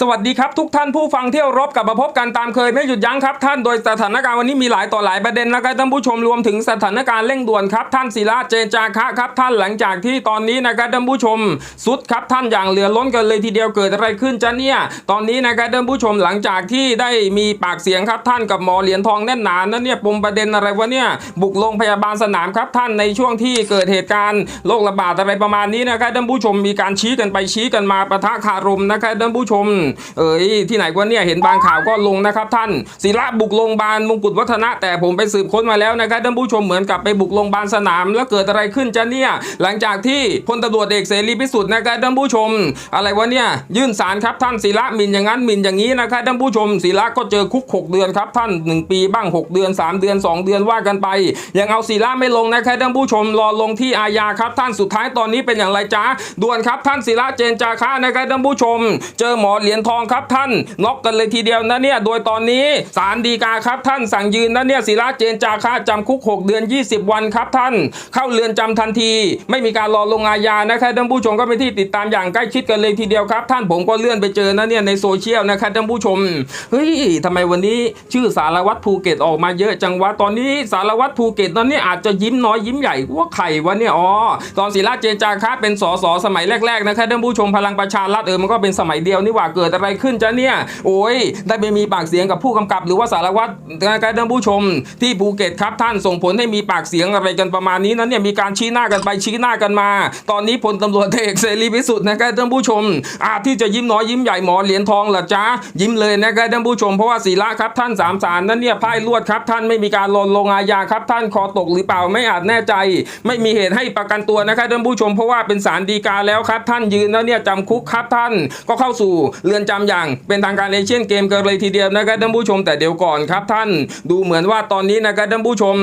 สวัสดีครับทุกท่านผู้ฟังเที่ยวรบกลับมาพบกันตามเคยไม่หยุดยั้งครับท่านโดยสถานการณ์วันนี้มีหลายต่อหลายประเด็นนะครับท่านผู้ชมรวมถึงสถานการณ์เร่งด่วนครับท่านศิระเจนจาคะครับท่านหลังจากที่ตอนนี้นะครับท่านผู้ชมสุดครับท่านอย่างเหลือล้นกันเลยทีเดียวเกิดอะไรขึ้นจ้ะเนี่ยตอนนี้นะครับท่านผู้ชมหลังจากที่ได้มีปากเสียงครับท่านกับหมอเหรียญทองแน่นหนานั่นเนี่ยปมประเด็นอะไรวะเนี่ยบุกโรงพยาบาลสนามครับท่านในช่วงที่เกิดเหตุการณ์โรคระบาดอะไรประมาณนี้นะครับท่านผู้ชมมีการชี้กันไปชี้กันมาปะทะคารมนะครับท่านผู้ชมเอ๋ยที่ไหนวะเนี่ยเห็นบางข่าวก็ลงนะครับท่านศิระบุกโรงพยาบาลมงกุฎวัฒนะแต่ผมไปสืบค้นมาแล้วนะครับท่านผู้ชมเหมือนกับไปบุกโรงพยาบาลสนาม แล้วเกิดอะไรขึ้นจ้ะเนี่ยหลังจากที่พลตำรวจเอกเสรีพิสุทธิ์นะครับท่านผู้ชม อะไรวะเนี่ยยื่นสารครับท่านศิระหมิ่นอย่างนั้นหมิ่นอย่างนี้นะครับท่านผู้ชมศิระก็เจอคุก 6 เดือนครับท่าน 1 ปีบ้าง 6 เดือน 3 เดือน 2 เดือนว่ากันไป ยังเอาศิระไม่ลงนะครับท่านผู้ชมรอลงที่อาญาครับท่านสุดท้ายตอนนี้เป็นอย่างไรจ้าด่วนครับท่านศิระเจนจาคะนะครับท่านผู้ชม เจอหมอเหรียญทองครับท่านน็อกกันเลยทีเดียวนะเนี่ยโดยตอนนี้ศาลฎีกาครับท่านสั่งยืนนะเนี่ยศิระเจนจาคะจำคุก 6 เดือน 20 วันครับท่าน เข้าเรือนจำทันที ไม่มีการรอลงอาญานะครับท่านผู้ชมก็เป็นที่ติดตามอย่างใกล้ชิดกันเลยทีเดียวครับ ท่านผมก็เลื่อนไปเจอนะเนี่ยในโซเชียลนะครับท่านผู้ชมเฮ้ยทำไมวันนี้ชื่อสารวัตรภูเก็ตออกมาเยอะจังวะตอนนี้สารวัตรภูเก็ตนั้นเนี่ยอาจจะยิ้มน้อยยิ้มใหญ่ว่าใครวะเนี่ยอ๋อตอนศิระเจนจาคะเป็นสสสมัยแรกๆนะครับท่านผู้ชมพลังประชารัฐเออมันก็เป็นสมัยเดียวนี่หว่าเกิดอะไรขึ้นจ้ะเนี่ย โอ้ย ได้ไปมีปากเสียงกับผู้กำกับ หรือว่าสารวัตรนะครับท่านผู้ชม ที่ภูเก็ตครับท่านส่งผลให้มีปากเสียงอะไรกันประมาณนี้นั้นเนี่ยมีการชี้หน้ากันไปชี้หน้ากันมา ตอนนี้พลตำรวจเอกเสรีพิสุทธิ์นะครับท่านผู้ชมอาจที่จะยิ้มน้อยยิ้มใหญ่หมอเหรียญทองเหรอจ๊ะยิ้มเลยนะครับท่านผู้ชมเพราะว่าศีระครับท่านสามสารนั้นเนี่ยพ่ายลวดครับท่านไม่มีการลนลงอาญาครับท่านคอตกหรือเปล่าไม่อาจแน่ใจ ไม่มีเหตุให้ประกันตัวนะครับท่านผู้ชมเพราะว่าเป็นสารดีกาแล้วครับท่านยืนแล้วเนี่ยจำคุกครับท่านก็เข้าสู่เรือนจำอย่าง เป็นทางการเอเชียนเกมกันเลยทีเดียวนะครับท่านผู้ชมแต่เดี๋ยวก่อนครับท่านดูเหมือนว่าตอนนี้นะครับท่านผู้ชม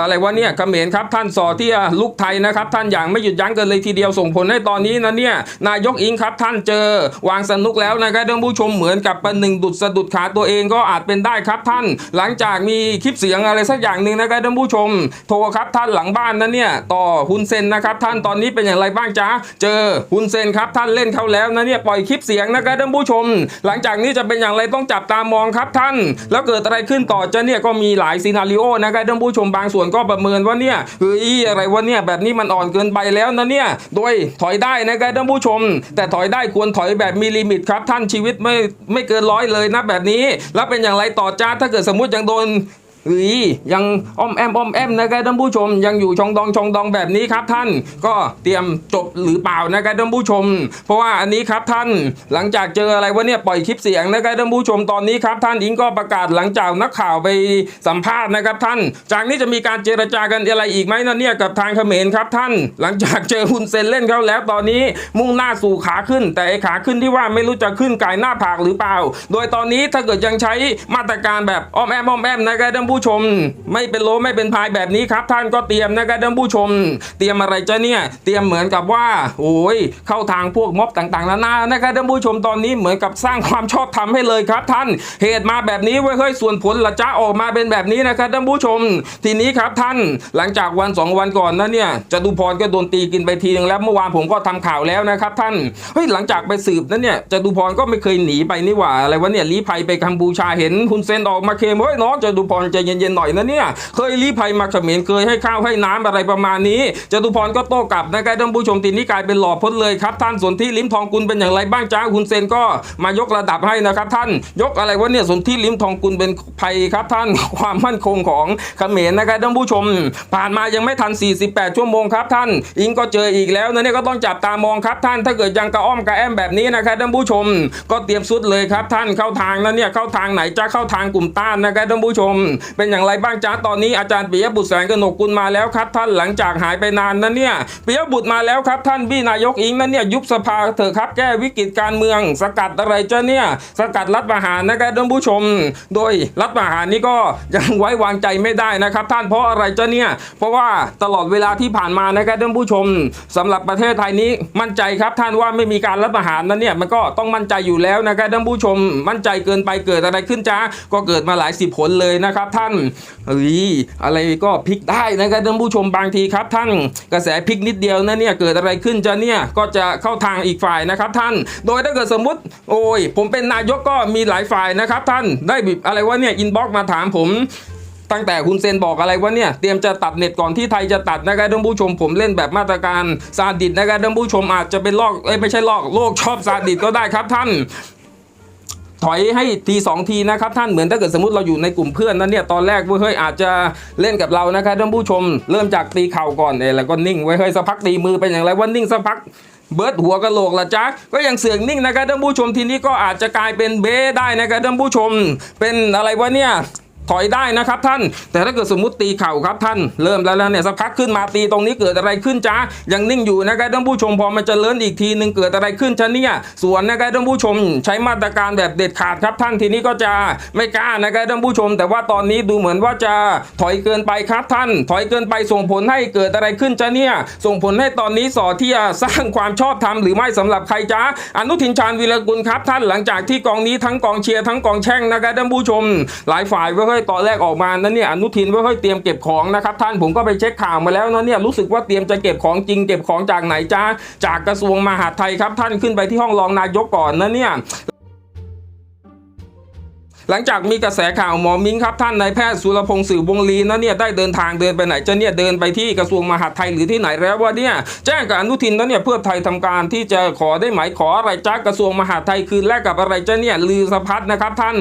อะไรวะเนี่ยเขมรครับท่านสอที่ลุกไทยนะครับท่านอย่างไม่หยุดยั้งกันเลยทีเดียวส่งผลให้ตอนนี้นะเนี่ยนายกอิงครับท่านเจอ วางสนุกแล้วนะครับท่านผู้ชมเหมือนกับประหนึ่งดุดสะดุดขาตัวเองก็อาจเป็นได้ครับท่าน หลังจากมีคลิปเสียงอะไรสักอย่างหนึ่งนะครับท่านผู้ชม โทรครับท่านหลังบ้านนะเนี่ยต่อฮุนเซนนะครับท่านตอนนี้เป็นอย่างไรบ้างจ๊ะเจอฮุนเซนครับท่านเล่นเขาแล้วนะเนี่ยปล่อยคลิปเสียงนะครับท่านผู้ชม หลังจากนี้จะเป็นอย่างไรต้องจับตามองครับท่าน แล้วเกิดอะไรขึ้นต่อจะเนี่ยก็มีหลายซีนารีโอนะครับท่านผู้ชมบางส่วนก็ประเมินว่าเนี่ยเฮ้ยอะไรวะเนี่ยแบบนี้มันอ่อนเกินไปแล้วนะเนี่ยโดยถอยได้นะครับท่านผู้ชม แต่ถอยได้ควรถอยแบบมีลิมิตครับท่านชีวิตไม่ไม่เกินร้อยเลยนะแบบนี้ แล้วเป็นอย่างไรต่อจ้าถ้าเกิดสมมุติยังโดน เฮ้ยยังอ้อมแอมอ้อมแอมนะครับท่านผู้ชม ยังอยู่ชองดองชองดองแบบนี้ครับท่านก็เตรียมจบหรือเปล่านะครับท่านผู้ชม เพราะว่าอันนี้ครับท่านหลังจากเจออะไรวะเนี่ยปล่อยคลิปเสียงนะครับท่านผู้ชมตอนนี้ครับท่านอิงก็ประกาศหลังจากนักข่าวไปสัมภาษณ์นะครับท่าน จากนี้จะมีการเจรจากันอะไรอีกไหมนะเนี่ยกับทางเขมรครับท่าน หลังจากเจอฮุนเซนเล่นเขาแล้วตอนนี้มุ่งหน้าสู่ขาขึ้น แต่ไอขาขึ้นที่ว่าไม่รู้จะขึ้นไก่หน้าผากหรือเปล่า โดยตอนนี้ถ้าเกิดยังใช้มาตรการแบบอ้อมแอมอ้อมแอมนะครับท่านผู้ชม ไม่เป็นโลไม่เป็นพายแบบนี้ครับ ท่านก็เตรียมนะครับท่านผู้ชม เตรียมอะไรจ้ะเนี่ย เตรียมเหมือนกับว่า โอ้ยเข้าทางพวกม็อบต่างๆนานานะครับท่านผู้ชมตอนนี้เหมือนกับสร้างความชอบธรรมให้เลยครับ ท่านเหตุมาแบบนี้ไว้เฮ้ยส่วนผลละจ้าออกมาเป็นแบบนี้นะครับท่านผู้ชม ทีนี้ครับท่านหลังจากวันสองวันก่อนนะเนี่ยจตุพรก็โดนตีกินไปทีนึงแล้วเมื่อวานผมก็ทำข่าวแล้วนะครับ ท่านเฮ้ยหลังจากไปสืบนั้นเนี่ยจตุพรก็ไม่เคยหนีไปนี่หว่าอะไรวะเนี่ยลี้ภัยไปกัมพูชาเห็นคุณเซนออกมาเคลมเฮ้ยน้องจตุพรใจเย็นๆหน่อยนะเนี่ย เคยลี้ภัยมาเขมรเคยให้ข้าวให้น้ำอะไรประมาณนี้จตุพรก็โต้กลับนะครับท่านผู้ชมทีนี้กลายเป็นหล่อพ้นเลยครับท่านสนธิลิ้มทองกุลเป็นอย่างไรบ้างจ้าคุณเซนก็มายกระดับให้นะครับท่านยกอะไรวะเนี่ยสนธิลิ้มทองกุลเป็นภัยครับท่านความมั่นคงของเขมรนะครับท่านผู้ชม ผ่านมายังไม่ทัน 48 ชั่วโมงครับท่าน อิงก็เจออีกแล้วนะเนี่ยก็ต้องจับตามองครับท่าน ถ้าเกิดยังกระอ้อมกระแอมแบบนี้นะครับท่านผู้ชม ก็เตรียมสุดเลยครับท่านเข้าทางนะเนี่ยเข้าทางไหนจะเข้าทางกลุ่มต้านนะครับท่านผู้ชมเป็นอย่างไรบ้างจ้าตอนนี้อาจารย์ปิยบุตรแสงกนกกุลมาแล้วครับ ท่านหลังจากหายไปนานนะเนี่ยปิยบุตรมาแล้วครับท่านบี้นายกอิงนั่นเนี่ยยุบสภาเถอะครับแก้วิกฤตการเมือง สกัดอะไรจ้าเนี่ยสกัดรัฐประหารนะครับท่านผู้ชม โดยรัฐประหารนี้ก็ยังไว้วางใจไม่ได้นะครับ ท่านเพราะอะไรจ้าเนี่ยเพราะว่าตลอดเวลาที่ผ่านมานะครับท่านผู้ชมสำหรับประเทศไทยนี้มั่นใจครับท่านว่าไม่มีการรัฐประหารนั้นเนี่ยมันก็ต้องมั่นใจอยู่แล้วนะครับท่านผู้ชมมั่นใจเกินไปเกิดอะไรขึ้นจ้าก็เกิดมาหลายสิบผลเลยนะครับท่านเฮ้ยอะไรก็พลิกได้นะครับท่านผู้ชมบางทีครับ ท่านกระแสพลิกนิดเดียวนะเนี่ยเกิดอะไรขึ้นจะเนี่ยก็จะเข้าทางอีกฝ่ายนะครับท่าน โดยถ้าเกิดสมมติโอ้ย ผมเป็นนายกก็มีหลายฝ่ายนะครับท่านได้อะไรวะเนี่ยอินบ็อกมาถามผมตั้งแต่คุณเซนบอกอะไรว่าเนี่ยเตรียมจะตัดเน็ตก่อนที่ไทยจะตัดนะครับท่านผู้ชมผมเล่นแบบมาตรการซาดิสนะครับท่านผู้ชมอาจจะเป็นลอกไม่ใช่ลอกโลกชอบซาดิสก็ได้ครับท่าน ถอยให้ทีสองทีนะครับท่านเหมือนถ้าเกิดสมมติเราอยู่ในกลุ่มเพื่อนนั้นเนี่ยตอนแรกเว้ยเฮ้ยอาจจะเล่นกับเรานะครับท่านผู้ชม เริ่มจากตีเข่าก่อนเนี่ยแล้วก็นิ่งไว้เฮ้ยสักพักตีมือเป็นอย่างไรว่านิ่งสักพักเบิร์ดหัวกะโหลกละจ้าก็ยังเสือกนิ่งนะครับท่านผู้ชมทีนี้ก็อาจจะกลายเป็นเบ้ได้นะครับท่านผู้ชม เป็นอะไรวะเนี่ย ถอยได้นะครับท่าน แต่ถ้าเกิดสมมติตีเข่าครับท่านเริ่มแล้วล้วเนี่ยสักพักขึ้นมาตีตรงนี้เกิดอะไรขึ้นจ้ายังนิ่งอยู่นะครับท่านผู้ชมพอมันจะเลื่อนอีกทีหนึ่งเกิดอะไรขึ้นจ้าเนี่ยส่วนนะครับท่านผู้ชมใช้มาตรการแบบเด็ดขาดครับท่านทีนี้ก็จะไม่กล้านะครับท่านผู้ชม แต่ว่าตอนนี้ดูเหมือนว่าจะถอยเกินไปครับท่าน ถอยเกินไปส่งผลให้เกิดอะไรขึ้นจ้าเนี่ยส่งผลให้ตอนนี้สอที่จะสร้างความชอบธรรมหรือไม่สำหรับใครจ้าอนุทินชาญวีรกุลครับท่านหลังจากที่กองนี้ทั้งกองเชียร์ทั้งกองแช่งนะครับท่านผู้ชม หลายฝ่ายเว้ยตอนแรกออกมานั้นเนี่ยอนุทินเว้ยเฮ้ยเตรียมเก็บของนะครับท่านผมก็ไปเช็คข่าวมาแล้วนะเนี่ยรู้สึกว่าเตรียมจะเก็บของจริงเก็บของจากไหนจ้าจากกระทรวงมหาดไทยครับท่านขึ้นไปที่ห้องรองนายกก่อนนะเนี่ยหลังจากมีกระแสข่าวหมอมิงครับท่านนายแพทย์สุรพงศ์สื่อวงลีนะเนี่ยได้เดินทางเดินไปไหนจะเนี่ยเดินไปที่กระทรวงมหาดไทยหรือที่ไหนแล้วว่าเนี่ยแจ้งกับอนุทินนะเนี่ยเพื่อไทยทำการที่จะขอได้ไหมขออะไรจากกระทรวงมหาดไทยคืนแลกกับอะไรจะเนี่ยลือสะพัดนะครับท่าน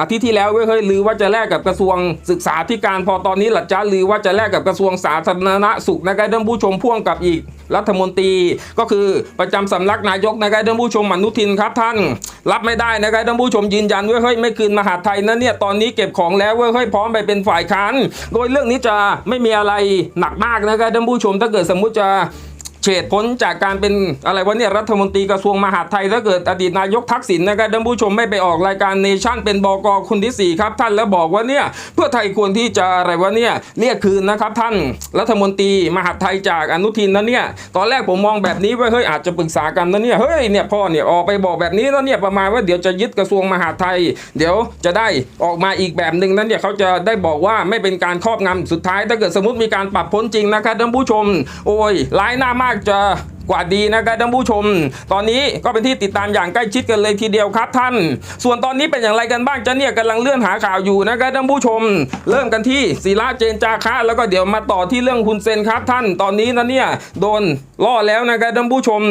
อาทิตย์ที่แล้วเว้ยเฮ้ยลือว่าจะแลกกับกระทรวงศึกษาธิการพอตอนนี้หลัดจ้าลือว่าจะแลกกับกระทรวงสาธารณสุขนะครับท่านผู้ชมพ่วงกับอีกรัฐมนตรีก็คือประจำสำนักนายกนะครับท่านผู้ชมอนุทินครับท่าน รับไม่ได้นะครับท่านผู้ชมยืนยันเว้ยเฮ้ยไม่คืนมหาดไทยนะเนี่ยตอนนี้เก็บของแล้วเว้ยเฮ้ยพร้อมไปเป็นฝ่ายค้านโดยเรื่องนี้จะไม่มีอะไรหนักมากนะครับท่านผู้ชมถ้าเกิดสมมุติจะ เฉดพ้นจากการเป็นอะไรวะเนี่ยรัฐมนตรีกระทรวงมหาดไทยถ้าเกิดอดีตนายกทักษิณนะครับท่านผู้ชมไม่ไปออกรายการเนชั่นเป็นบกคนที่ 4 ครับ ท่านแล้วบอกว่าเนี่ยเพื่อไทยควรที่จะอะไรวะเนี่ยเรียกคืนนะครับท่านรัฐมนตรีมหาดไทยจากอนุทินนะเนี่ยตอนแรกผมมองแบบนี้ไว้เฮ้ยอาจจะปรึกษากันนะเนี่ยเฮ้ยเนี่ยพ่อเนี่ยออกไปบอกแบบนี้แล้วเนี่ยประมาณว่าเดี๋ยวจะยึดกระทรวงมหาดไทย เดี๋ยวจะได้ออกมาอีกแบบหนึ่งนั้นเนี่ยเขาจะได้บอกว่าไม่เป็นการครอบงำสุดท้าย ถ้าเกิดสมมติมีการปรับพ้นจริงนะครับท่านผู้ชม โอ้ยร้ายหน้ามากจะกว่าดีนะครับท่านผู้ชม ตอนนี้ก็เป็นที่ติดตามอย่างใกล้ชิดกันเลยทีเดียวครับท่าน ส่วนตอนนี้เป็นอย่างไรกันบ้างจะเนี่ยกำลังเลื่อนหาข่าวอยู่นะครับท่านผู้ชม เริ่มกันที่ศิระเจนจาคะแล้วก็เดี๋ยวมาต่อที่เรื่องคุณเซนครับท่าน ตอนนี้นะเนี่ยโดนล่อแล้วนะครับท่านผู้ชม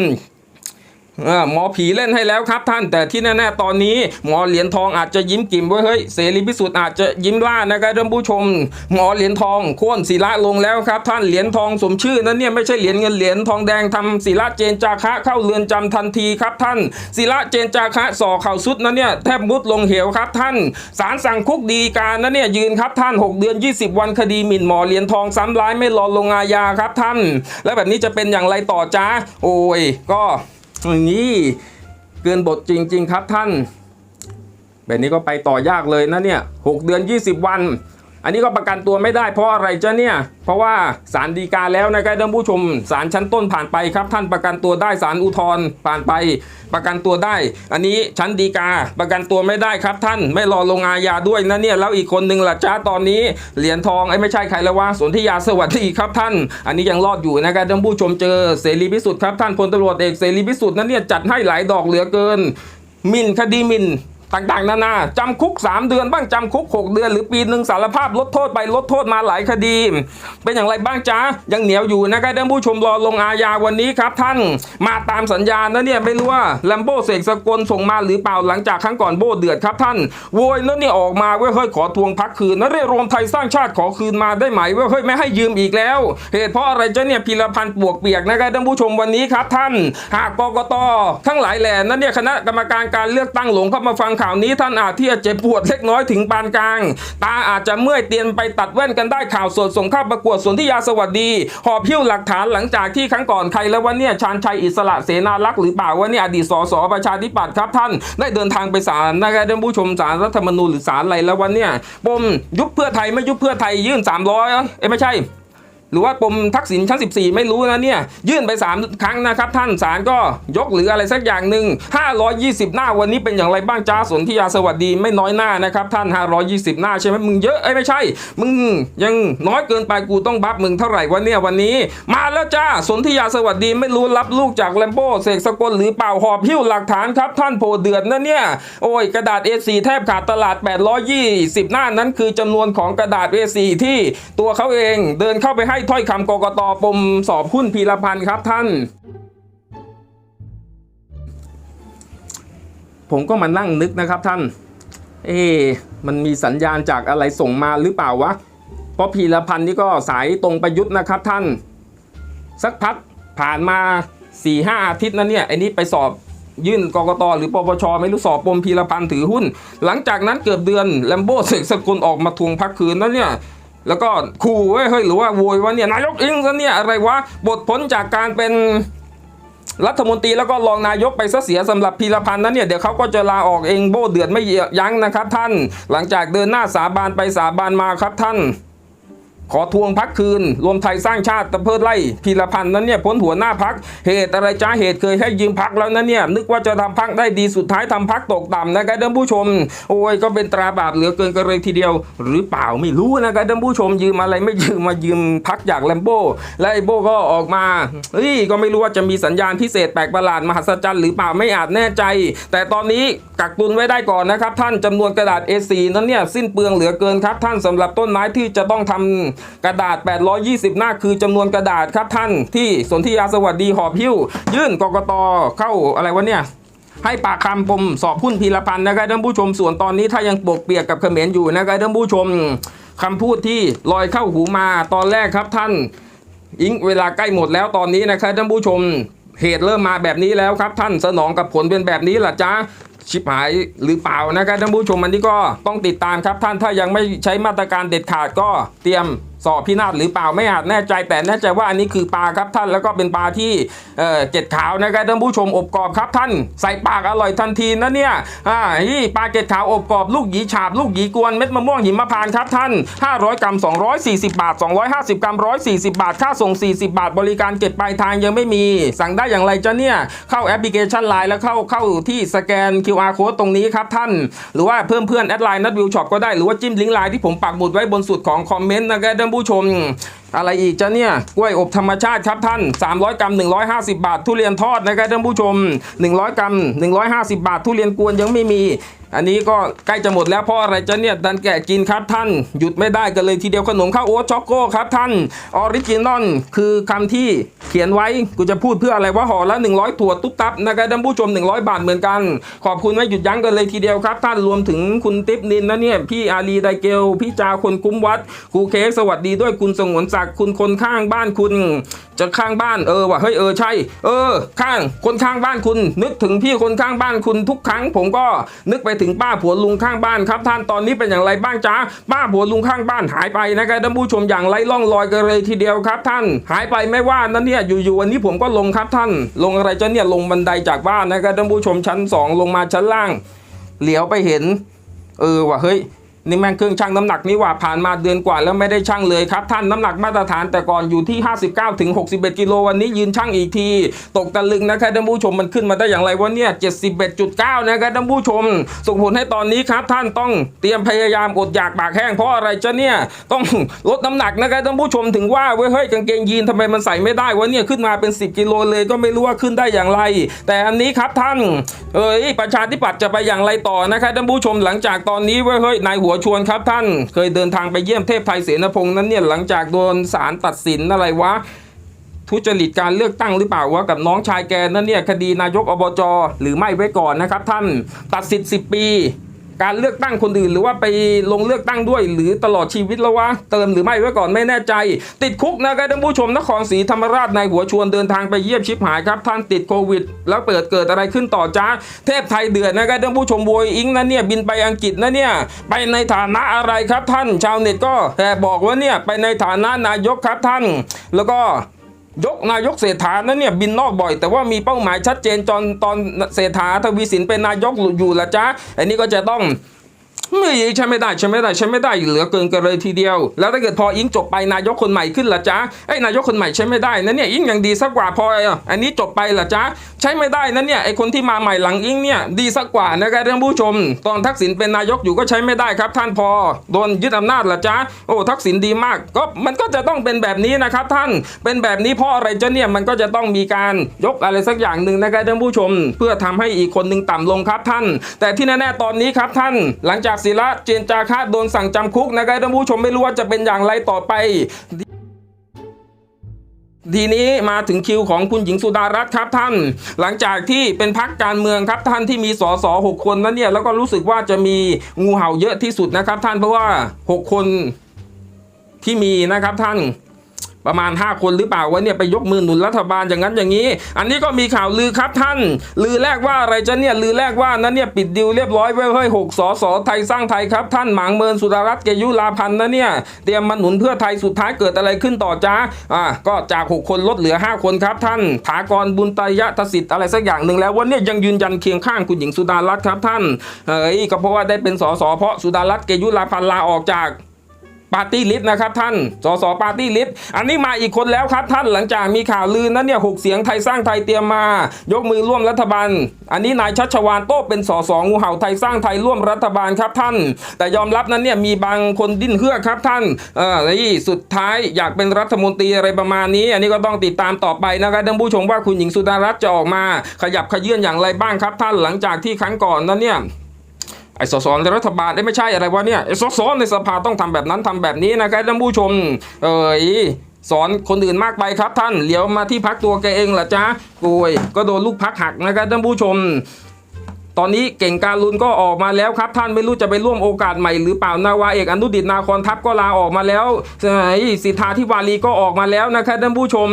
หมอผีเล่นให้แล้วครับท่านแต่ที่แน่ๆตอนนี้ หมอเหรียญทองอาจจะยิ้มกิ่มไว้เฮ้ยเสรีพิสุทธิ์อาจจะยิ้มล่านะครับท่านผู้ชม หมอเหรียญทองโค่นศิระลงแล้วครับ ท่านเหรียญทองสมชื่อนั้นเนี่ยไม่ใช่เหรียญเงินเหรียญทองแดงทำศิระเจนจาคะเข้าเรือนจำทันทีครับท่านศิระเจนจาคะส่อเข่าสุดนั้นเนี่ยแทบมุดลงเหวครับท่านศาลสั่งคุกดีการนั้นเนี่ยยืนครับท่าน 6 เดือน 20 วันคดีหมิ่นหมอเหรียญทองซ้ำร้ายไม่รอลงอาญาครับท่าน แล้วแบบนี้จะเป็นอย่างไรต่อจ้าโอ้ยก็ นี้เกินบทจริง ๆ ครับท่าน แบบนี้ก็ไปต่อยากเลยนะเนี่ยหกเดือน 20 วัน อันนี้ก็ประกันตัวไม่ได้เพราะอะไรจ้ะเนี่ย เพราะว่าศาลฎีกาแล้วนะครับท่านผู้ชมศาลชั้นต้นผ่านไปครับ ท่านประกันตัวได้ศาลอุทธรณ์ผ่านไป ประกันตัวได้ อันนี้ชั้นฎีกาประกันตัวไม่ได้ครับ ท่านไม่รอลงอาญาด้วยนะเนี่ยแล้วอีกคนหนึ่งล่ะจ้าตอนนี้เหรียญทองไอ้ไม่ใช่ใครแล้วว่าสนธิยาสวัสดีครับท่าน อันนี้ยังรอดอยู่นะครับท่านผู้ชมเจอเสรีพิสุทธิ์ครับท่านพลตำรวจเอกเสรีพิสุทธิ์นั้นเนี่ยจัดให้หลายดอกเหลือเกินมินคดีมิน ต่างๆ นานาจำคุก 3 เดือนบ้างจำคุก 6 เดือน หรือปีหนึ่งสารภาพลดโทษไปลดโทษมาหลายคดี เป็นอย่างไรบ้างจ๊ะยังเหนียวอยู่นะครับท่านผู้ชมรอลงอาญาวันนี้ครับ ท่านมาตามสัญญาณนะเนี่ยไม่รู้ว่าแลมโบ้เสกสกลส่งมาหรือเปล่าหลังจากครั้งก่อนโบ้เดือดครับท่านโวยแล้วเนี่ออกมาเว้ยเฮ้ยขอทวงพักคืนนะเรียกรวมไทยสร้างชาติขอคืนมาได้ไหมเว้ยเฮ้ยไม่ให้ยืมอีกแล้ว เหตุเพราะอะไรจ๊ะเนี่ยพีรพันธ์ปวกเปียกนะครับท่านผู้ชมวันนี้ครับ ท่าน หากกกตทั้งหลายแหล่นั้นเนี่ยคณะกรรมการการเลือกตั้งหลงเข้ามาฟังข่าวนี้ท่านอาจที่จะเจ็บปวดเล็กน้อยถึงปานกลาง ตาอาจจะเมื่อยเตียนไปตัดแว่นกันได้ข่าวสดส่งข้าประกวดสนธิยาสวัสดี หอบพิ้วหลักฐานหลังจากที่ครั้งก่อนใครแล้ววันเนี่ยชาญชัยอิสระเสนารักษ์หรือเปล่าว่าเนี่ยอดีตสสประชาธิปัตย์ครับท่านได้เดินทางไปศาลนะครับท่านผู้ชมศาลรัฐธรรมนูญหรือศาลอะไรแล้ววันเนี่ยปมยุบเพื่อไทยไม่ยุบเพื่อไทยยื่น 300เอ้ไม่ใช่ หรือว่าปมทักษิณชั้น 14 ไม่รู้นะเนี่ย ยื่นไป 3 ครั้งนะครับ ท่านศาลก็ยกหรืออะไรสักอย่างหนึ่ง 520 หน้าวันนี้เป็นอย่างไรบ้างจ้าสนธิยาสวัสดีไม่น้อยหน้านะครับ ท่าน 520 หน้าใช่ไหมมึงเยอะเอ้ไม่ใช่ มึงยังน้อยเกินไปกูต้องบัฟมึงเท่าไหร่วะเนี่ยวันนี้ มาแล้วจ้าสนธิยาสวัสดีไม่รู้รับลูกจากแลมโบ้เสกสกลหรือเปล่าหอบหิ้วหลักฐานครับ ท่านโพเดือดนะเนี่ยโอ้ยกระดาษ A4 แทบขาดตลาด 820 หน้านั้นคือจำนวนของกระดาษ A4 ที่ตัวเขาเองเดินเข้าไปให้ถ้อยคำกกตปมสอบหุ้นพีรพันธ์ครับท่าน ผมก็มานั่งนึกนะครับท่าน เอ๊ะมันมีสัญญาณจากอะไรส่งมาหรือเปล่าวะ เพราะพีรพันธ์นี่ก็สายตรงประยุทธ์นะครับท่าน สักพักผ่านมา4ี่ห้าอาทิตย์นั้นเนี่ยไอ้นี้ไปสอบยื่นกกตหรือปปชไม่รู้สอบปมพีรพันธ์ถือหุ้น หลังจากนั้นเกือบเดือนแลมโบ้เสกสกุลออกมาทวงพักคืนแล้วเนี่ย แล้วก็ขู่เว้ยเฮ้ยหรือว่าโวยว่าเนี่ยนายกอิงซะเนี่ยอะไรวะบทพ้นจากการเป็นรัฐมนตรีแล้วก็รองนายกไปซะเสียสำหรับพีรพันธ์นั้นเนี่ยเดี๋ยวเขาก็จะลาออกเองโบเดือดไม่ยั้งนะครับท่าน หลังจากเดินหน้าสาบานไปสาบานมาครับท่าน ขอทวงพักคืน รวมไทยสร้างชาติตะเพิดไล่พีรพันธ์นั้นเนี่ยพ้นหัวหน้าพักเหตุอะไรจ้าเหตุเคยให้ยืมพักแล้วนั้นเนี่ยนึกว่าจะทำพักได้ดีสุดท้ายทำพักตกต่ำนะครับท่านผู้ชม โอ้ยก็เป็นตราบาปเหลือเกินกันเลยทีเดียว หรือเปล่าไม่รู้นะครับท่านผู้ชมยืมอะไรไม่ยืมมายืมพักจากแลมโบ้และไอโบ้ก็ออกมาเฮ้ยก็ไม่รู้ว่าจะมีสัญญาณพิเศษแปลกประหลาดมหัศจรรย์หรือเปล่าไม่อาจแน่ใจ แต่ตอนนี้กักตุนไว้ได้ก่อนนะครับท่านจำนวนกระดาษ A4 นั้นเนี่ยสิ้นเปลืองเหลือเกินครับท่านสำหรับต้นไม้ที่จะต้องทำกระดาษ 820 หน้าคือจำนวนกระดาษครับท่านที่สนธิยาสวัสดีหอบหิ้ว ยื่นกกตเข้าอะไรวะเนี่ยให้ปากคำปมสอบหุ้นพีรพันธ์นะครับท่านผู้ชมส่วนตอนนี้ถ้ายังปกเปียกกับเขมรอยู่นะครับท่านผู้ชมคำพูดที่ลอยเข้าหูมาตอนแรกครับท่านอิงเวลาใกล้หมดแล้วตอนนี้นะครับท่านผู้ชมเหตุเริ่มมาแบบนี้แล้วครับท่านสนองกับผลเป็นแบบนี้ล่ะจ้า ชิบหายหรือเปล่านะครับท่านผู้ชมอันนี้ก็ต้องติดตามครับท่านถ้ายังไม่ใช้มาตรการเด็ดขาดก็เตรียม สอบพินาศหรือเปล่าไม่อาจแน่ใจแต่แน่ใจว่าอันนี้คือปลาครับท่านแล้วก็เป็นปลาที่เอ่อเกล็ดขาวนะครับท่านผู้ชมอบกรอบครับท่านใส่ปากอร่อยทันทีนะเนี่ยอ่านี่ปลาเกล็ดขาวอบกรอบลูกหยีฉาบลูกหยีกวนเม็ดมะม่วงหิมพานครับท่าน 500 กรัม 240 บาท 250 กรัม 140 บาท ค่าส่ง 40 บาท บริการเก็บปลายทางยังไม่มี สั่งได้อย่างไรจ้ะเนี่ยเข้าแอปพลิเคชันไลน์แล้วเข้าเข้าที่สแกน QR code ตรงนี้ครับท่าน หรือว่าเพิ่มเพื่อนแอดไลน์นัดวิวช็อปก็ได้หรือว่าจิ้มลิงก์ไลน์ที่ผมปักหมุดไว้บนสุดของคอมเมนต์นะครับท่านผู้ชม อะไรอีกจ้ะเนี่ยกล้วยอบธรรมชาติครับท่าน 300 กรัม 150 บาท ทุเรียนทอดนะครับท่านผู้ชม 100 กรัม 150 บาท ทุเรียนกวนยังไม่มี อันนี้ก็ใกล้จะหมดแล้วเพราะอะไรจ้ะเนี่ยดันแกะกินครับท่าน หยุดไม่ได้กันเลยทีเดียวขนมข้าวโอ๊ตช็อกโก้ครับท่านออริจินอลคือคำที่เขียนไว้กูจะพูดเพื่ออะไรว่าห่อละ 100 ถั่วตุ๊บตับนะครับท่านผู้ชม 100 บาทเหมือนกัน ขอบคุณไม่หยุดยั้งกันเลยทีเดียวครับ ท่านรวมถึงคุณติ๊บนินนะเนี่ยพี่อาลีไดเกลพี่จาคนคุ้มวัดครูเค้กสวัสดีด้วยคุณสงวนศักดิ์คุณคนข้างบ้านคุณจะข้างบ้านเออว่ะเฮ้ยเออใช่ เออ ข้างคนข้างบ้านคุณ นึกถึงพี่คนข้างบ้านคุณทุกครั้ง ผมก็นึกไปถึงป้าผัวลุงข้างบ้านครับ ท่านตอนนี้เป็นอย่างไรบ้างจ๊ะป้าผัวลุงข้างบ้านหายไปนะครับท่านผู้ชมอย่างไร้ร่องรอยกันเลยทีเดียวครับ ท่าน หายไปไม่ว่านั่นเนี่ยอยู่ๆวันนี้ผมก็ลงครับท่าน ลงอะไรจะเนี่ยลงบันไดจากบ้านนะครับท่านผู้ชมชั้นสองลงมาชั้นล่าง เหลียวไปเห็น เออว่ะเฮ้ย นี่แม่งเครื่องชั่งน้ำหนักนี่ว่าผ่านมาเดือนกว่าแล้วไม่ได้ชั่งเลยครับท่านน้ำหนักมาตรฐานแต่ก่อนอยู่ที่ 59ถึง61กิโลวันนี้ยืนชั่งอีกที ตกตะลึงนะครับท่านผู้ชมมันขึ้นมาได้อย่างไรวะเนี่ย71.9นะครับท่านผู้ชม ส่งผลให้ตอนนี้ครับท่านต้องเตรียมพยายามอดอยากปากแห้งเพราะอะไรจะเนี่ยต้องลดน้ำหนักนะครับท่านผู้ชมถึงว่าเว้ยเฮ้ยกางเกงยีนทำไมมันใส่ไม่ได้วะเนี่ยขึ้นมาเป็น 10 กิโลเลยก็ไม่รู้ว่าขึ้นได้อย่างไร แต่อันนี้ครับท่านเอ้ยประชาธิปัตย์จะไปอย่างไรต่อนะครับท่านผู้ชมหลังจากตอนนี้เว้ยเฮ้ยนายหัวชวนครับท่านเคยเดินทางไปเยี่ยมเทพไทยเสนพงษ์นั้นเนี่ยหลังจากโดนศาลตัดสินอะไรวะทุจริตการเลือกตั้งหรือเปล่าวะกับน้องชายแกนั่นเนี่ยคดีนายกอบจหรือไม่ไว้ก่อนนะครับท่านตัดสิทธิ์10 ปี การเลือกตั้งคนอื่น หรือว่าไปลงเลือกตั้งด้วย หรือตลอดชีวิตแล้ววะเติมหรือไม่ไว้ก่อนไม่แน่ใจ ติดคุกนะครับท่านผู้ชมนครศรีธรรมราชนายหัวชวนเดินทางไปเยี่ยมชิปหายครับท่านติดโควิด แล้วเปิดเกิดอะไรขึ้นต่อจ้าเทพไทยเดือดนะครับท่านผู้ชมโวยอิงนะเนี่ยบินไปอังกฤษนะเนี่ยไปในฐานะอะไรครับท่านชาวเน็ตก็แห่บอกว่าเนี่ยไปในฐานะนายกครับท่าน แล้วก็ ยกนายกเศรษฐานั้นเนี่ยบินนอกบ่อย แต่ว่ามีเป้าหมายชัดเจนจนตอนเศรษฐาทวีสินเป็นนายกอยู่ละจ้าอันนี้ก็จะต้อง ไม่ใช่ไม่ได้ใช่ไม่ได้ใช่ไม่ได้เหลือเกินกันเลยทีเดียว แล้วถ้าเกิดพออิงจบไปนายกคนใหม่ขึ้นละจ๊ะไอ้นายกคนใหม่ใช้ไม่ได้นะเนี่ยอิงยังดีสักกว่าพออันนี้จบไปละจ๊ะใช้ไม่ได้นะเนี่ยไอ้คนที่มาใหม่หลังอิงเนี่ยดีสักกว่านะครับท่านผู้ชม ตอนทักษิณเป็นนายกอยู่ก็ใช้ไม่ได้ครับ ท่านพอโดนยึดอำนาจละจ๊ะโอ้ทักษิณดีมากก็มันก็จะต้องเป็นแบบนี้นะครับท่านเป็นแบบนี้เพราะอะไรจ๊ะเนี่ยมันก็จะต้องมีการยกอะไรสักอย่างหนึ่งนะครับท่านผู้ชม เพื่อทำให้อีกคนหนึ่งต่ำลงครับท่าน แต่ที่แน่ๆตอนนี้ครับท่านหลังจากศิระเจนจาคะโดนสั่งจำคุกนะครับท่านผู้ชมไม่รู้ว่าจะเป็นอย่างไรต่อไปทีนี้มาถึงคิวของคุณหญิงสุดารัตน์ครับท่าน หลังจากที่เป็นพักการเมืองครับท่านที่มีสสหกคนนั้นเนี่ยแล้วก็รู้สึกว่าจะมีงูเห่าเยอะที่สุดนะครับท่านเพราะว่าหกคนที่มีนะครับท่าน ประมาณ 5 คนหรือเปล่าวะเนี่ยไปยกมือหนุนรัฐบาลอย่างนั้นอย่างนี้ อันนี้ก็มีข่าวลือครับท่าน ลือแรกว่าอะไรจะเนี่ยลือแรกว่านั้นเนี่ยปิดดิวเรียบร้อยไว้เฮ้ยหกสอสอไทยสร้างไทยครับท่านหมางเมินสุดารัตน์เกยุลาพันธ์นะเนี่ยเตรียมมาหนุนเพื่อไทยสุดท้ายเกิดอะไรขึ้นต่อจ้าอ่าก็จาก 6 คนลดเหลือ 5 คนครับท่านถากรบุญตยะทศิษย์อะไรสักอย่างหนึ่งแล้ววันนี้ยังยืนยันเคียงข้างคุณหญิงสุดารัตน์ครับท่านเอ้ยก็เพราะว่าได้เป็นสอสอเพราะสุดารัตน์เกยุลาพันธ์ลาออกจาก ปาร์ตี้ลิสต์นะครับท่าน สสปาร์ตี้ลิสต์อันนี้มาอีกคนแล้วครับท่านหลังจากมีข่าวลือนั้นเนี่ยหกเสียงไทยสร้างไทยเตรียมมา ยกมือร่วมรัฐบาล อันนี้นายชัชวานโต้เป็นสสงูเห่าไทยสร้างไทยร่วมรัฐบาลครับท่าน แต่ยอมรับนั้นเนี่ยมีบางคนดิ้นเฮือกครับท่านเออนี่สุดท้ายอยากเป็นรัฐมนตรีอะไรประมาณนี้ อันนี้ก็ต้องติดตามต่อไปนะครับท่านผู้ชมว่าคุณหญิงสุดารัตน์จะออกมา ขยับขยื่นอย่างไรบ้างครับท่านหลังจากที่ครั้งก่อนนั้นเนี่ย ไอ้สสในรัฐบาลได้ไม่ใช่อะไรวะเนี่ยไอ้สสในสภาต้องทำแบบนั้นทำแบบนี้นะครับท่านผู้ชม เอ้ยสอนคนอื่นมากไปครับท่านเหลียวมาที่พักตัวแกเองเหรอจ๊ะโอ้ยก็โดนลูกพักหักนะครับท่านผู้ชม ตอนนี้เก่งการลุนก็ออกมาแล้วครับ ท่านไม่รู้จะไปร่วมโอกาสใหม่หรือเปล่านาวาเอกอนุดิตนาคอนทัพก็ลาออกมาแล้วไอ้สิทธาธิวารีก็ออกมาแล้วนะครับท่านผู้ชม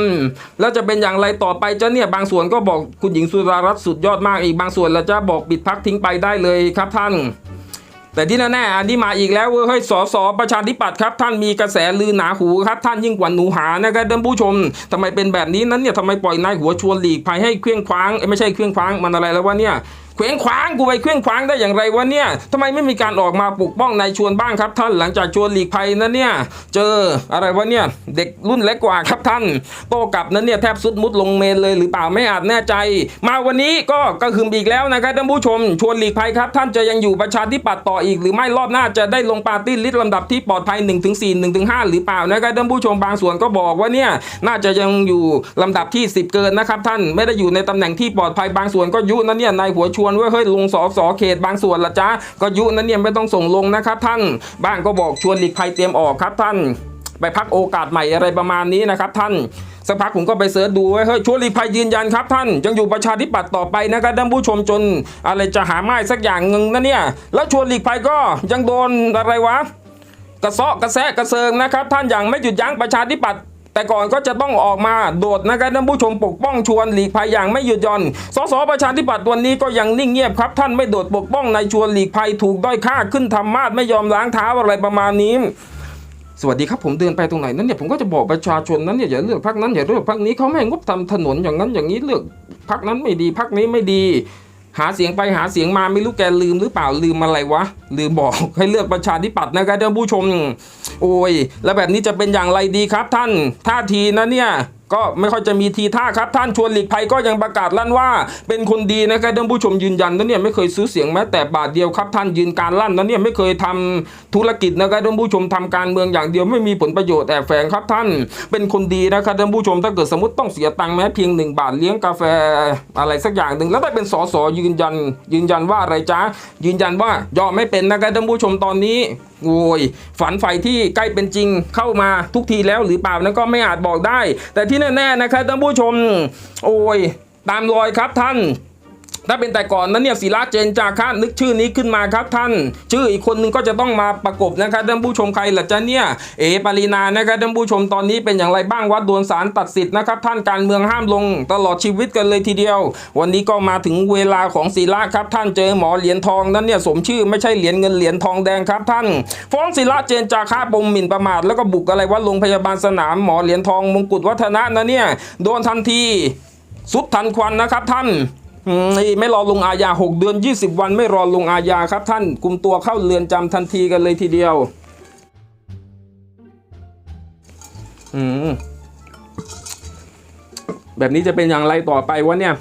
แล้วจะเป็นอย่างไรต่อไปจะเนี่ยบางส่วนก็บอกคุณหญิงสุดารัตน์สุดยอดมากอีกบางส่วนเราจะบอกปิดพักทิ้งไปได้เลยครับท่านแต่ที่แน่ๆอันนี้มาอีกแล้วเว้ยเฮ้ยสสประชาธิปัตย์ครับ ท่านมีกระแสลือหนาหูครับ ท่านยิ่งกว่าหนูหานะครับท่านผู้ชมทำไมเป็นแบบนี้นั้นเนี่ยทำไมปล่อยนายหัวชวนหลีกภัยให้เคลื่องคว้างไม่ใช่เคลื่องคว้างมันอะไรแล้ววะเนี่ย เคว้งคว้างกูไปเคลื่งคว้างได้อย่างไรวะเนี่ยทำไมไม่มีการออกมาปกป้องนายชวนบ้างครับท่านหลังจากชวนหลีกภัยนั้นเนี่ยเจออะไรวะเนี่ยเด็กรุ่นเล็กกว่าครับท่าน โตกลับนั้นเนี่ยแทบสุดมุดลงเมนเลยหรือเปล่าไม่อาจแน่ใจ มาวันนี้ก็กระหึ่มอีกแล้วนะครับท่านผู้ชม ชวนหลีกภัยครับ ท่านจะยังอยู่ประชาธิปัตย์ต่ออีก หรือไม่รอบหน้าจะได้ลงปาร์ตี้ลิสต์ลำดับที่ปลอดภัย1ถึง4 1ถึง5หรือเปล่านะครับท่านผู้ชมบางส่วนก็บอกว่าเนี่ยน่าจะยังอยู่ลำดับที่ 10 เกินนะครับท่านไม่ได้อยู่ในตำแหน่งที่ปลอดภัยบางส่วนก็ยุนั้นเนี่ยนายหัวชวนว่าเฮ้ยลงสอสอเขตบางส่วนละจ้าก็ยุนั้นเนี่ยไม่ต้องส่งลงนะครับท่านบ้างก็บอกชวนหลีกภัยเตรียมออกครับท่าน ไปพักโอกาสใหม่อะไรประมาณนี้นะครับท่านสักพักผมก็ไปเสิร์ชดูเฮ้ยชวนหลีกภัยยืนยันครับท่านยังอยู่ประชาธิปัตย์ต่อไปนะครับท่านผู้ชมจน อะไรจะหาไม้สักอย่างหนึ่งนะเนี่ยแล้วชวนหลีกภัยก็ยังโดนอะไรวะกระเซาะกระแซะกระเซิงนะครับท่านอย่างไม่หยุดยั้งประชาธิปัตย์ แต่ก่อนก็จะต้องออกมาโดดนะครับท่านผู้ชมปกป้องชวนหลีกภัยอย่างไม่หยุดหย่อนสสประชาธิปัตย์วันนี้ก็ยังนิ่งเงียบครับท่านไม่โดดปกป้องนายชวนหลีกภัยถูกด้อยค่าขึ้นทำมาดไม่ยอมล้างเท้าอะไรประมาณนี้สวัสดีครับผมเดินไปตรงไหนนั้นเนี่ยผมก็จะบอกประชาชนนั้นเนี่ยอย่าเลือกพักนั้นอย่าเลือกพักนี้เขาไม่งบทำถนนอย่างนั้นอย่างนี้เลือกพักนั้นไม่ดีพักนี้ไม่ดี หาเสียงไปหาเสียงมาไม่รู้แกลืมหรือเปล่าลืมอะไรวะลืมบอกให้เลือกประชาธิปัตย์นะครับท่านผู้ชม โอ้ย แล้วแบบนี้จะเป็นอย่างไรดีครับท่านท่าทีนะเนี่ย ก็ไม่ค่อยจะมีทีท่าครับ ท่านชวนหลีกภัยก็ยังประกาศลั่นว่า เป็นคนดีนะครับท่านผู้ชมยืนยันนะเนี่ยไม่เคยซื้อเสียงแม้แต่บาทเดียวครับ ท่านยืนการลั่นนะเนี่ยไม่เคยทำธุรกิจนะครับท่านผู้ชมทำการเมืองอย่างเดียวไม่มีผลประโยชน์แอบแฝงครับท่านเป็นคนดีนะครับท่านผู้ชมถ้าเกิดสมมติต้องเสียตังค์แม้เพียงหนึ่งบาทเลี้ยงกาแฟอะไรสักอย่างหนึ่งแล้วได้เป็นสสยืนยัน ยืนยันว่าอะไรจ๊ะยืนยันว่ายอมไม่เป็นนะครับท่านผู้ชมตอนนี้ โอ้ยฝันไฟที่ใกล้เป็นจริงเข้ามาทุกทีแล้วหรือเปล่านั้นก็ไม่อาจบอกได้ แต่ที่แน่ๆนะครับท่านผู้ชม โอ้ยตามรอยครับท่าน ถ้าเป็นแต่ก่อนนั้นเนี่ยศิระเจนจาคะนึกชื่อนี้ขึ้นมาครับท่าน ชื่ออีกคนนึงก็จะต้องมาประกบนะครับท่านผู้ชมใครล่ะจ๊ะเนี่ยเอปารีนานะครับท่านผู้ชมตอนนี้เป็นอย่างไรบ้างวัดโดนสารตัดสิทธิ์นะครับท่านการเมืองห้ามลงตลอดชีวิตกันเลยทีเดียว วันนี้ก็มาถึงเวลาของศิระครับท่านเจอหมอเหรียญทองนั้นเนี่ยสมชื่อไม่ใช่เหรียญเงินเหรียญทองแดงครับท่าน ฟ้องศิระเจนจาคะปมหมิ่นประมาทแล้วก็บุกอะไรว่าโรงพยาบาลสนามหมอเหรียญทองมงกุฎวัฒนะนะเนี่ยโดนทันทีสุดทันควันนะครับท่าน ไม่รอลงอาญา 6 เดือน 20 วันไม่รอลงอาญาครับท่านกุมตัวเข้าเรือนจำทันทีกันเลยทีเดียวอืมแบบนี้จะเป็นอย่างไรต่อไปวะเนี่ย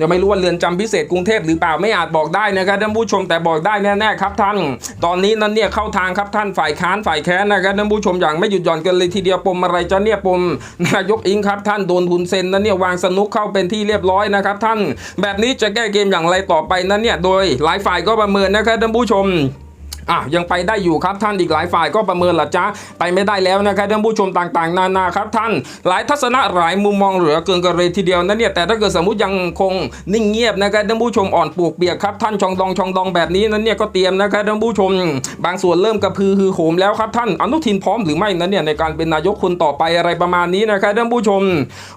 ยังไม่รู้ว่าเรือนจำพิเศษกรุงเทพหรือเปล่าไม่อาจบอกได้นะครับท่านผู้ชมแต่บอกได้แน่ๆครับท่าน ตอนนี้นั้นเนี่ยเข้าทางครับท่านฝ่ายค้านฝ่ายแค้นนะครับท่านผู้ชมอย่างไม่หยุดหย่อนกันเลยทีเดียวปมอะไรจะเนี่ยปมนายกอิงครับท่านโดนทุนเซ็นนั้นเนี่ยวางสนุกเข้าเป็นที่เรียบร้อยนะครับท่าน แบบนี้จะแก้เกมอย่างไรต่อไปนั้นเนี่ยโดยหลายฝ่ายก็ประเมินนะครับท่านผู้ชม อะยังไปได้อยู่ครับท่านอีกหลายฝ่ายก็ประเมินละจ้าไปไม่ได้แล้วนะครับท่านผู้ชมต่างๆ นานาครับท่าน หลายทัศนะหลายมุมมองเหลือเกินกันเลยทีเดียวนะเนี่ยแต่ถ้าเกิดสมมติยังคงนิ่งเงียบนะครับท่านผู้ชมอ่อนปวกเปียกครับท่านชองดองชองดองแบบนี้นั้นเนี่ยก็เตรียมนะครับท่านผู้ชม บางส่วนเริ่มกระพือคือโหมแล้วครับท่านอนุทินพร้อมหรือไม่นั้นเนี่ยในการเป็นนายกคนต่อไปอะไรประมาณนี้นะครับท่านผู้ชม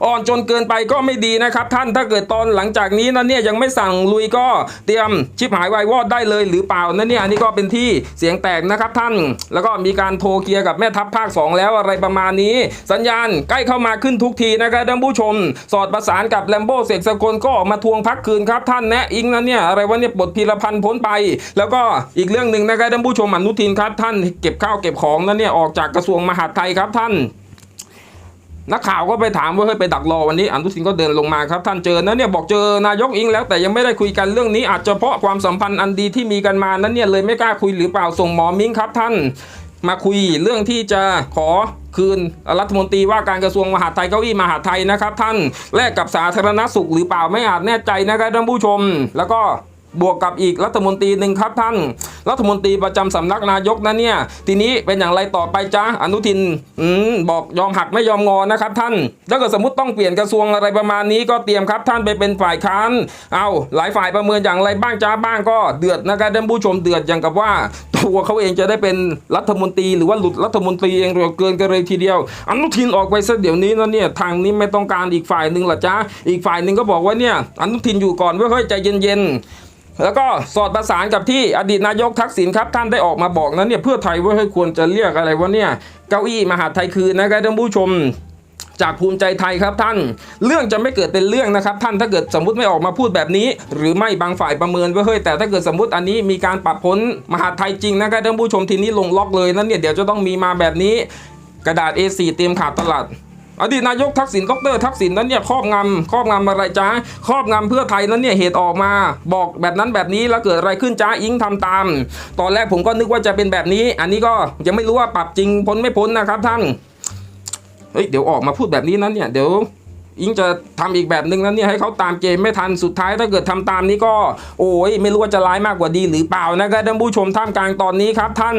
อ่อนจนเกินไปก็ไม่ดีนะครับท่านถ้าเกิดตอนหลังจากนี้นั้นเนี่ยยังไม่สั่งลุยก็เตรียมชิบหายวายวอดได้เลยหรือเปล่านั่นเนี่ยอันนี้ก็เป็นที่เสียงแตกนะครับท่าน แล้วก็มีการโทรเคลียร์กับแม่ทัพภาค 2 แล้วอะไรประมาณนี้ สัญญาณใกล้เข้ามาขึ้นทุกทีนะครับท่านผู้ชม สอดประสานกับแลมโบ้เสกสกลก็ออกมาทวงพักคืนครับท่านแนะอิงนั้นเนี่ยอะไรวะเนี่ยปลดพีรพันธ์พ้นไป แล้วก็อีกเรื่องหนึ่งนะครับท่านผู้ชมอนุทินครับท่านเก็บข้าวเก็บของนั้นเนี่ยออกจากกระทรวงมหาดไทยครับท่าน นักข่าวก็ไปถามว่าเฮ้ยไปดักรอวันนี้อนุทินก็เดินลงมาครับท่านเจอนะเนี่ยบอกเจอนายกอิงแล้วแต่ยังไม่ได้คุยกันเรื่องนี้อาจจะเพราะความสัมพันธ์อันดีที่มีกันมานั้นเนี่ยเลยไม่กล้าคุยหรือเปล่าส่งหมอมิ้งครับท่านมาคุยเรื่องที่จะขอคืนรัฐมนตรีว่าการกระทรวงมหาดไทยเก้าอี้มหาดไทยนะครับท่านแลกกับสาธารณสุขหรือเปล่าไม่อาจแน่ใจนะครับท่านผู้ชม แล้วก็ บวกกับอีกรัฐมนตรีหนึ่งครับท่าน รัฐมนตรีประจำสำนักนายกนั้นเนี่ย ทีนี้เป็นอย่างไรต่อไปจ้าอนุทินอืมบอกยอมหักไม่ยอมงอนะครับท่าน ถ้าเกิดสมมติต้องเปลี่ยนกระทรวงอะไรประมาณนี้ก็เตรียมครับท่านไปเป็นฝ่ายค้าน เอาหลายฝ่ายประเมินอย่างไรบ้างจ้าบ้างก็เดือดนะครับท่านผู้ชมเดือดอย่างกับว่าตัวเขาเองจะได้เป็นรัฐมนตรีหรือว่าหลุดรัฐมนตรีเองเร็วเกินกันเลยทีเดียวอนุทินออกไปซะเดี๋ยวนี้นะเนี่ยทางนี้ไม่ต้องการอีกฝ่ายหนึ่งหรอจ้าอีกฝ่ายหนึ่งก็บอกว่าเนี่ยอนุทินอยู่ก่อนเว้ยเฮ้ยใจเย็นๆ แล้วก็สอดประสานกับที่อดีตนายกทักษิณครับท่านได้ออกมาบอกนั้นเนี่ยเพื่อไทยว่าให้ควรจะเรียกอะไรวะเนี่ยเก้าอี้มหาไทยคืนนะครับท่านผู้ชมจากภูมิใจไทยครับท่าน เรื่องจะไม่เกิดเป็นเรื่องนะครับท่านถ้าเกิดสมมติไม่ออกมาพูดแบบนี้ หรือไม่บางฝ่ายประเมินว่าเฮ้ยแต่ถ้าเกิดสมมติอันนี้มีการปรับพ้นมหาไทยจริงนะครับท่านผู้ชมทีนี้ลงล็อกเลยนั้นเนี่ยเดี๋ยวจะต้องมีมาแบบนี้ กระดาษ A4 เตรียมขาดตลาด อดีตนายกทักษิณดรทักษิณนั้นเนี่ยครอบงำครอบงำอะไรจ้าครอบงำเพื่อไทยนั้นเนี่ยเหตุออกมา บอกแบบนั้นแบบนี้แล้วเกิดอะไรขึ้นจ้าอิงทำตาม ตอนแรกผมก็นึกว่าจะเป็นแบบนี้ อันนี้ก็ยังไม่รู้ว่าปรับจริงพ้นไม่พ้นนะครับท่านเฮ้ยเดี๋ยวออกมาพูดแบบนี้นั้นเนี่ยเดี๋ยวอิงจะทำอีกแบบหนึ่งนั้นเนี่ยให้เขาตามเกมไม่ทันสุดท้ายถ้าเกิดทำตามนี้ก็ โอ้ยไม่รู้ว่าจะร้ายมากกว่าดีหรือเปล่านะครับท่านผู้ชมท่ามกลางตอนนี้ครับท่าน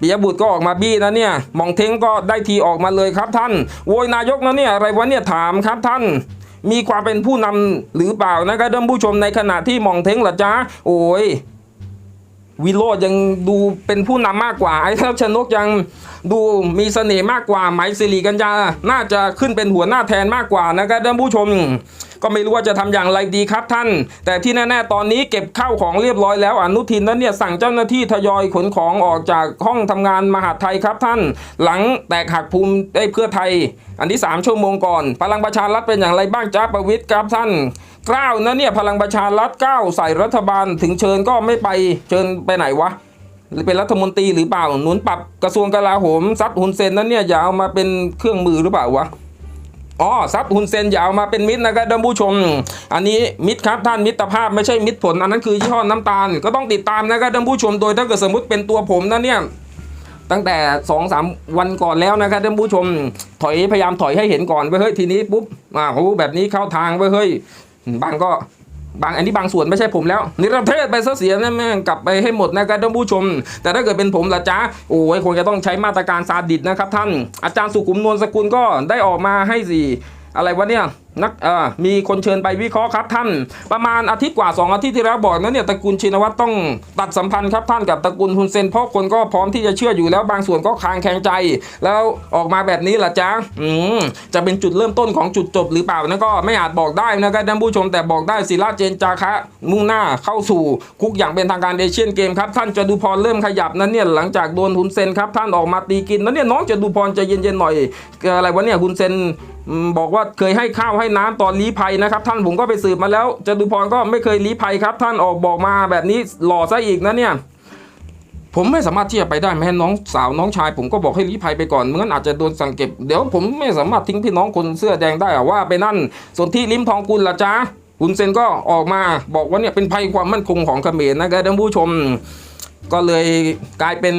ปิยบุตรก็ออกมาบี้นะเนี่ยมองเท้งก็ได้ทีออกมาเลยครับท่าน โวยนายกนะเนี่ยอะไรวะเนี่ยถามครับท่านมีความเป็นผู้นำหรือเปล่านะครับท่านผู้ชมในขณะที่มองเท้งล่ะจ๊ะโอ้ย วิโรจน์ยังดูเป็นผู้นำมากกว่า ไอ้ทัพชนกยังดูมีเสน่ห์มากกว่าไหมสิริกัญญา น่าจะขึ้นเป็นหัวหน้าแทนมากกว่านะครับท่านผู้ชม ก็ไม่รู้ว่าจะทำอย่างไรดีครับท่าน แต่ที่แน่ๆตอนนี้เก็บข้าวของเรียบร้อยแล้วอนุทินนั้นเนี่ยสั่งเจ้าหน้าที่ทยอยขนของออกจากห้องทำงานมหาดไทยครับท่าน หลังแตกหักภูมิได้เพื่อไทย อันที่ 3 ชั่วโมงก่อน พลังประชารัฐเป็นอย่างไรบ้างจ้าประวิทย์ครับท่าน กล้าวนะเนี่ยพลังประชารัฐก้าวใส่รัฐบาลถึงเชิญก็ไม่ไปเชิญไปไหนวะหรือเป็นรัฐมนตรีหรือเปล่าหนุนปรับกระทรวงกลาโหมซัดฮุนเซนนั้นเนี่ยอย่าเอามาเป็นเครื่องมือหรือเปล่าวะอ๋อซับฮุนเซนอย่าเอามาเป็นมิตรนะครับท่านผู้ชม อันนี้มิตรครับท่านมิตรภาพไม่ใช่มิตรผลอันนั้นคือยี่ห้อน้ำตาลก็ต้องติดตามนะครับท่านผู้ชมโดยถ้าเกิดสมมติเป็นตัวผมนะเนี่ยตั้งแต่2อสามวันก่อนแล้วนะครับท่านผู้ชม ถอยพยายามถอยให้เห็นก่อนไปเฮ้ยทีนี้ปุ๊บอ่าโหแบบนี้เข้าทางไปเฮ้ย บางก็บางอันนี้บางส่วนไม่ใช่ผมแล้วนิรเทศไปซะเสียนะแม่งกลับไปให้หมดนะครับท่านผู้ชม แต่ถ้าเกิดเป็นผมละจ้าโอ้ยคงจะต้องใช้มาตรการซาดิสนะครับท่าน อาจารย์สุขุมนวลสกุลก็ได้ออกมาให้สี่อะไรวะเนี่ย นักเอ่อมีคนเชิญไปวิเคราะห์ครับท่าน ประมาณอาทิตย์กว่า 2 อาทิตย์ที่แล้วบอกนั้นเนี่ยตระกูลชินวัตรต้องตัดสัมพันธ์ครับท่านกับตระกูลฮุนเซนเพราะคนก็พร้อมที่จะเชื่ออยู่แล้วบางส่วนก็คลางแคลงใจ แล้วออกมาแบบนี้ล่ะจ๊ะอืมจะเป็นจุดเริ่มต้นของจุดจบหรือเปล่านั่นก็ไม่อาจบอกได้นะครับท่านผู้ชมแต่บอกได้ศิลาเจนจาคะมุ่งหน้าเข้าสู่คุกอย่างเป็นทางการเอเชียนเกมครับท่านจะดูพรเริ่มขยับนั้นเนี่ยหลังจากโดนฮุนเซนครับท่านออกมาตีกินนั้นเนี่ยน้องจะดูพรใจเย็นๆหน่อยอะไรวะเนี่ยฮุนเซนบอกว่าเคยให้ข้าวให้ว่าน้ำตอนลี้ภัยนะครับ ท่านผมก็ไปสืบมาแล้วจตุพรก็ไม่เคยลี้ภัยครับ ท่านออกบอกมาแบบนี้หล่อซะอีกนะเนี่ยผมไม่สามารถที่จะไปได้แม้น้องสาวน้องชาย ผมก็บอกให้ลี้ภัยไปก่อนไม่งั้นอาจจะโดนสั่งเก็บเดี๋ยวผมไม่สามารถทิ้งพี่น้องคนเสื้อแดงได้อะว่าไปนั่นส่วนที่ลิมทองกุลละจ้าคุณเซนก็ออกมาบอกว่าเนี่ยเป็นภัยความมั่นคงของเขมรนะครับท่านผู้ชม ก็เลยกลายเป็น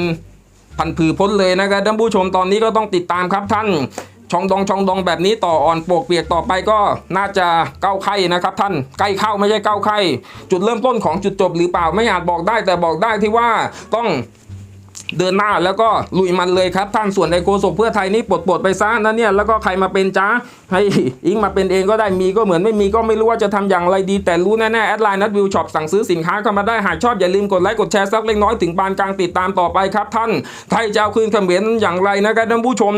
พันผือพ้นเลยนะครับท่านผู้ชมตอนนี้ก็ต้องติดตามครับท่าน ชองดองชองดองแบบนี้ต่ออ่อนโปกเปียกต่อไปก็น่าจะเก้าไข่นะครับ ท่านใกล้เข้าไม่ใช่เก้าไข่จุดเริ่มต้นของจุดจบหรือเปล่าไม่อาจบอกได้แต่บอกได้ที่ว่าต้อง เดินหน้าแล้วก็ลุยมันเลยครับท่านส่วนในโกศกเพื่อไทยนี่ปลดปลดไปซะนะเนี่ยแล้วก็ใครมาเป็นจ้าให้อิงมาเป็นเองก็ได้มีก็เหมือนไม่มีก็ไม่รู้ว่าจะทำอย่างไรดี แต่รู้แน่ๆแอดไลน์นัดวิวช็อปสั่งซื้อสินค้าเข้ามาได้หากชอบอย่าลืมกดไลค์กดแชร์สักเล็กน้อยถึงปานกลางติดตามต่อไปครับท่านไทยจะเอาคืนเขมรอย่างไรนะครับท่านผู้ชม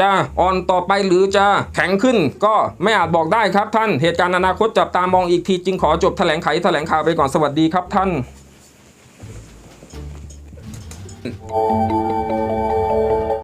จะอ่อนต่อไปหรือจะแข็งขึ้น ก็ไม่อาจบอกได้ครับท่าน เหตุการณ์อนาคตจับตามองอีกทีจึงขอจบแถลงไขแถลงข่าวไปก่อนสวัสดีครับท่าน 嗯。